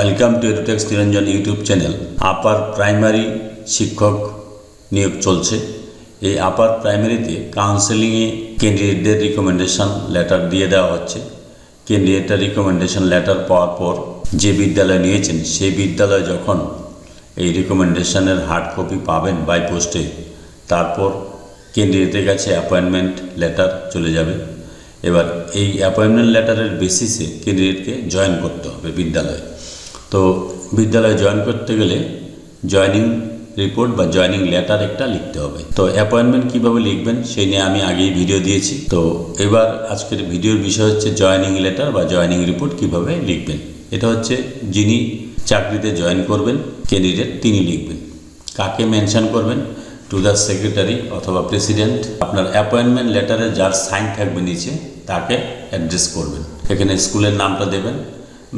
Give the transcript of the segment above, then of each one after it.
Welcome to Edutex Niranjan YouTube channel. Upper primary শিক্ষক নিয়োগ চলছে। এই আপার প্রাইমারিতে কাউন্সেলিংয়ে ক্যান্ডিডেটদের রিকমেন্ডেশন লেটার দিয়ে দেওয়া হচ্ছে। ক্যান্ডিডেটের রিকমেন্ডেশন লেটার পাওয়ার পর যে বিদ্যালয় নিয়েছেন, সেই বিদ্যালয় যখন এই রিকমেন্ডেশনের হার্ড কপি পাবেন বাই পোস্টে তারপর ক্যান্ডিডেটের কাছে অ্যাপয়েন্টমেন্ট লেটার চলে যাবে। এবার এই অ্যাপয়েন্টমেন্ট লেটারের বেসিসে ক্যান্ডিডেটকে জয়েন করতে হবে বিদ্যালয়ে। তো বিদ্যালয়ে জয়েন করতে গেলে জয়নিং রিপোর্ট বা জয়নিং লেটার একটা লিখতে হবে। তো অ্যাপয়েন্টমেন্ট কীভাবে লিখবেন সেই নিয়ে আমি আগেই ভিডিও দিয়েছি। তো এবার আজকের ভিডিওর বিষয় হচ্ছে জয়নিং লেটার বা জয়নিং রিপোর্ট কীভাবে লিখবেন। এটা হচ্ছে যিনি চাকরিতে জয়েন করবেন ক্যান্ডিডেট তিনি লিখবেন। কাকে মেনশন করবেন? টু দ্য সেক্রেটারি অথবা প্রেসিডেন্ট আপনার অ্যাপয়েন্টমেন্ট লেটারে যার সাইন থাকবে নিচে, তাকে অ্যাড্রেস করবেন। এখানে স্কুলের নামটা দেবেন।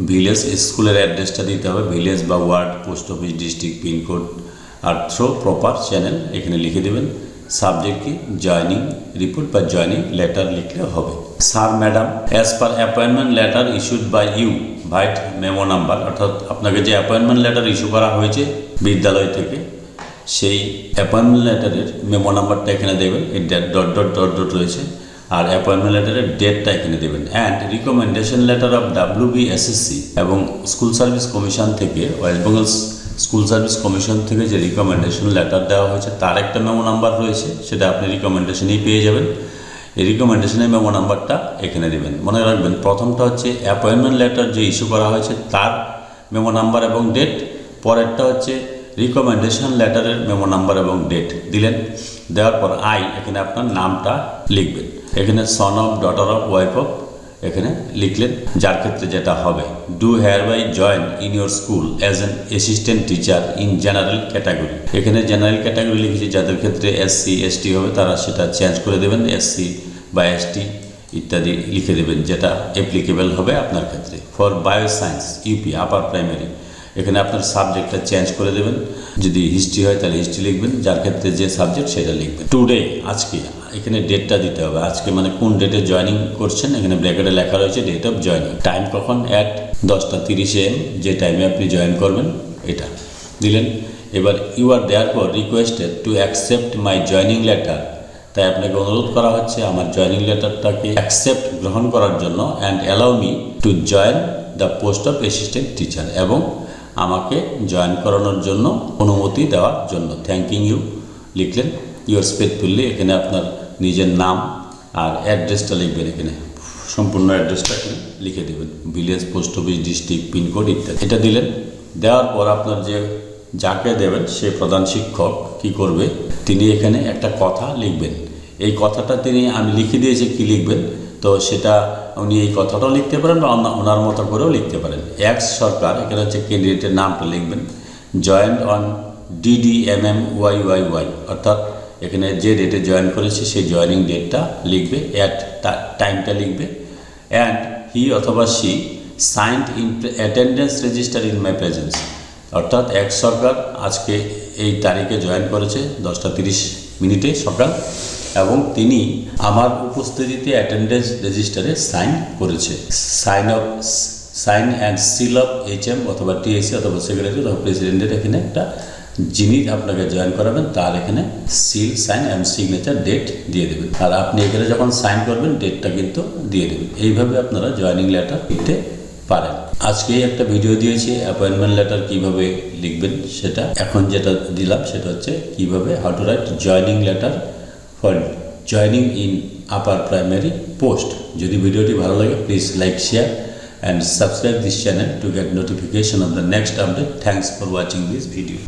ভিলেজ স্কুলের অ্যাড্রেসটা দিতে হবে, ভিলেজ বা ward post office district pincode আর থ্রো, প্রপার চ্যানেল এখানে লিখে দেবেন। সাবজেক্ট কি? জয়নিং রিপোর্ট বা জয়নিং লেটার লিখলে হবে। Sir, madam as per appointment letter issued by you vide memo number অর্থাৎ আপনাকে যে অ্যাপয়েন্টমেন্ট লেটার ইস্যু করা হয়েছে বিদ্যালয় থেকে, সেই অ্যাপয়েন্টমেন্ট লেটারের মেমো নাম্বারটা এখানে দেবেন। এই ডট ডট ডট ডট রয়েছে। আর অ্যাপয়েন্টমেন্ট লেটারের ডেটটা এখানে দেবেন। And recommendation letter of W BSSC এবং স্কুল সার্ভিস কমিশন থেকে West Bengal school service commission থেকে যে রিকমেন্ডেশন লেটার দেওয়া হয়েছে, তার একটা মেমো নাম্বার রয়েছে, সেটা আপনি রিকমেন্ডেশনেই পেয়ে যাবেন। এই রিকমেন্ডেশনের মেমো নাম্বারটা এখানে দেবেন। মনে রাখবেন, প্রথমটা হচ্ছে অ্যাপয়েন্টমেন্ট লেটার যে ইস্যু করা হয়েছে, তার মেমো নাম্বার এবং ডেট পরেরটা হচ্ছে রিকমেন্ডেশন লেটারের মেমো নাম্বার এবং ডেট দিলেন। দেওয়ার পর আই এখানে আপনার নামটা লিখবেন। এখানে son of daughter of wife of এখানে লিখলেন, যার ক্ষেত্রে যেটা হবে। Do hereby join in your school as an assistant teacher in general category এখানে জেনারেল ক্যাটাগরি লিখেছি, যাদের ক্ষেত্রে এসসি এসটি হবে, তারা সেটা চেঞ্জ করে দেবেন। এসসি বা এসটি ইত্যাদি লিখে দেবেন, যেটা অ্যাপ্লিকেবল হবে আপনার ক্ষেত্রে। For bioscience UP upper primary এখানে আপনার সাবজেক্টটা চেঞ্জ করে দেবেন। যদি হিস্ট্রি হয়, তাহলে হিস্ট্রি লিখবেন। যার ক্ষেত্রে যে সাবজেক্ট সেটা লিখবেন। টুডে আজকে, এখানে ডেটটা দিতে হবে। আজকে মানে কোন ডেটে জয়নিং করছেন? এখানে ব্র্যাকেটে লেখা রয়েছে ডেট অফ জয়নিং টাইম কখন? অ্যাট দশটা তিরিশে এম যে টাইমে আপনি জয়েন করবেন, এটা। দিলেন। এবার you are therefore requested to accept my joining letter তাই আপনাকে অনুরোধ করা হচ্ছে আমার জয়নিং লেটারটাকে অ্যাকসেপ্ট গ্রহণ করার জন্য and allow me to join the post of assistant teacher এবং আমাকে জয়েন করানোর জন্য অনুমতি দেওয়ার জন্য। থ্যাংকিং ইউ লিখলেন। ইউর স্পেথফুল্লি এখানে আপনার নিজের নাম আর অ্যাড্রেসটা লিখবেন এখানে। সম্পূর্ণ অ্যাড্রেসটা লিখে দেবেন। Village post office district pincode ইত্যাদি। এটা দিলেন। দেওয়ার পর আপনার যে যাকে দেবেন, সে প্রধান শিক্ষক কি করবে, তিনি এখানে একটা কথা লিখবেন। এই কথাটা তিনি আমি লিখে দিয়েছি, কি লিখবেন? তো সেটা উনি এই কথাটাও লিখতে পারেন বা ওনার মতো করেও লিখতে পারেন। এক্স সরকার, এখানে হচ্ছে ক্যান্ডিডেটের নামটা লিখবেন। Joined on DD M M Y Y Y অর্থাৎ এখানে যে ডেটে জয়েন করেছে, সেই জয়েনিং ডেটটা লিখবে অ্যাট টাইমটা লিখবে। অ্যান্ড হি অথবা she signed in attendance register in my presence অর্থাৎ এক সরকার আজকে এই তারিখে জয়েন করেছে, দশটা তিরিশ মিনিটে সকাল। এবং তিনি আমার উপস্থিতিতে অ্যাটেন্ডেন্স রেজিস্টারে সাইন করেছে। Sign of sign and seal of H M অথবা টিএসসি অথবা সেক্রেটারি অথবা প্রেসিডেন্টের এখানে একটা যিনি আপনাকে জয়েন করাবেন, তার এখানে seal sign and signature date দিয়ে দেবেন। আর আপনি এখানে যখন সাইন করবেন ডেটটা কিন্তু দিয়ে দেবেন। এইভাবে আপনারা জয়েনিং লেটার লিখতে পারেন। আজকেই একটা ভিডিও দিয়েছি অ্যাপয়েন্টমেন্ট লেটার কীভাবে লিখবেন সেটা। এখন যেটা দিলাম, সেটা হচ্ছে কীভাবে how to write joining letter for joining in upper primary post যদি ভিডিওটি ভালো লাগে please like share and subscribe this channel to get notification of the next update thanks for watching this video